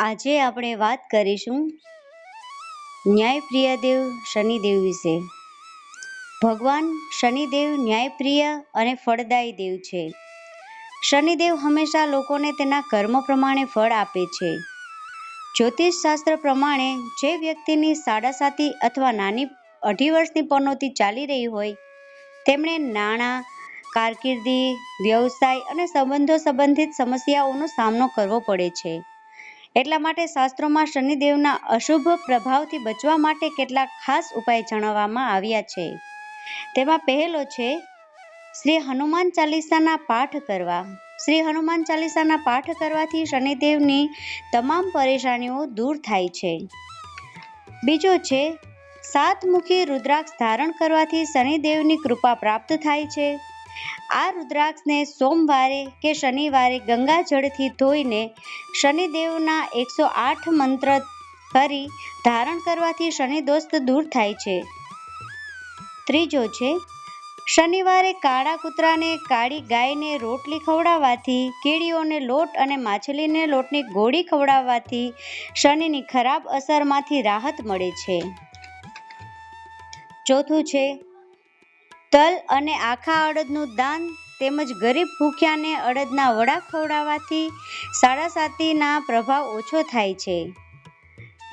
આજે આપણે વાત કરીશું ન્યાયપ્રિય દેવ શનિદેવ વિશે. ભગવાન શનિદેવ ન્યાયપ્રિય અને ફળદાયી દેવ છે. શનિદેવ હંમેશા લોકોને તેના કર્મ પ્રમાણે ફળ આપે છે. જ્યોતિષ શાસ્ત્ર પ્રમાણે જે વ્યક્તિની સાડાસાતી અથવા નાની અઢી વર્ષની પનોતી ચાલી રહી હોય, તેમણે નાણાં, કારકિર્દી, વ્યવસાય અને સંબંધો સંબંધિત સમસ્યાઓનો સામનો કરવો પડે છે. એટલા માટે શાસ્ત્રોમાં શનિદેવના અશુભ પ્રભાવથી બચવા માટે કેટલાક ખાસ ઉપાય જણાવવામાં આવ્યા છે. તેમાં પહેલો છે, શ્રી હનુમાન ચાલીસાના પાઠ કરવા. શ્રી હનુમાન ચાલીસાના પાઠ કરવાથી શનિદેવની તમામ પરેશાનીઓ દૂર થાય છે. બીજો છે, સાતમુખી રુદ્રાક્ષ ધારણ કરવાથી શનિદેવની કૃપા પ્રાપ્ત થાય છે. આ રુદ્રાક્ષને સોમવારે કે શનિવારે ગંગા જળથી ધોઈને શનિદેવના એકસો આઠ મંત્ર કરી ધારણ કરવાથી શનિ દોસ્ત દૂર થાય છે. ત્રીજો છે, શનિવારે કાળા કૂતરાને કાળી ગાયને રોટલી ખવડાવવાથી, કીડીઓને લોટ અને માછલીને લોટની ગોળી ખવડાવવાથી શનિની ખરાબ અસરમાંથી રાહત મળે છે. ચોથું છે તલ અને આખા અડદનું દાન તેમજ ગરીબ ભૂખ્યાને અડદના વડા ખવડાવવાથી સાડાસાતીના પ્રભાવ ઓછો થાય છે.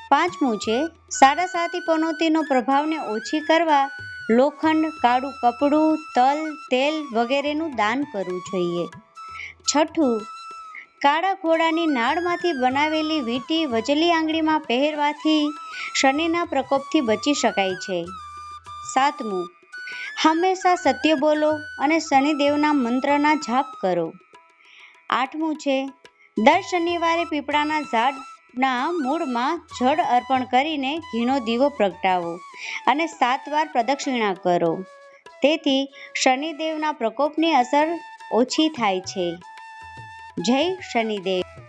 પાંચમું છે સાડાસાતી પનોતીનો પ્રભાવને ઓછી કરવા લોખંડ, કાળું કપડું, તલ, તેલ વગેરેનું દાન કરવું જોઈએ. છઠ્ઠું, કાળા ઘોડાની નાળમાંથી બનાવેલી વીંટી વજલી આંગળીમાં પહેરવાથી શનિના પ્રકોપથી બચી શકાય છે. સાતમું હંમેશા સત્ય બોલો અને શનિદેવના મંત્રના જાપ કરો. આઠમું છે, દર શનિવારે પીપળાના ઝાડના મૂળમાં જળ અર્પણ કરીને ઘીનો દીવો પ્રગટાવો અને સાત વાર પ્રદક્ષિણા કરો. તેથી શનિદેવના પ્રકોપની અસર ઓછી થાય છે. જય શનિદેવ.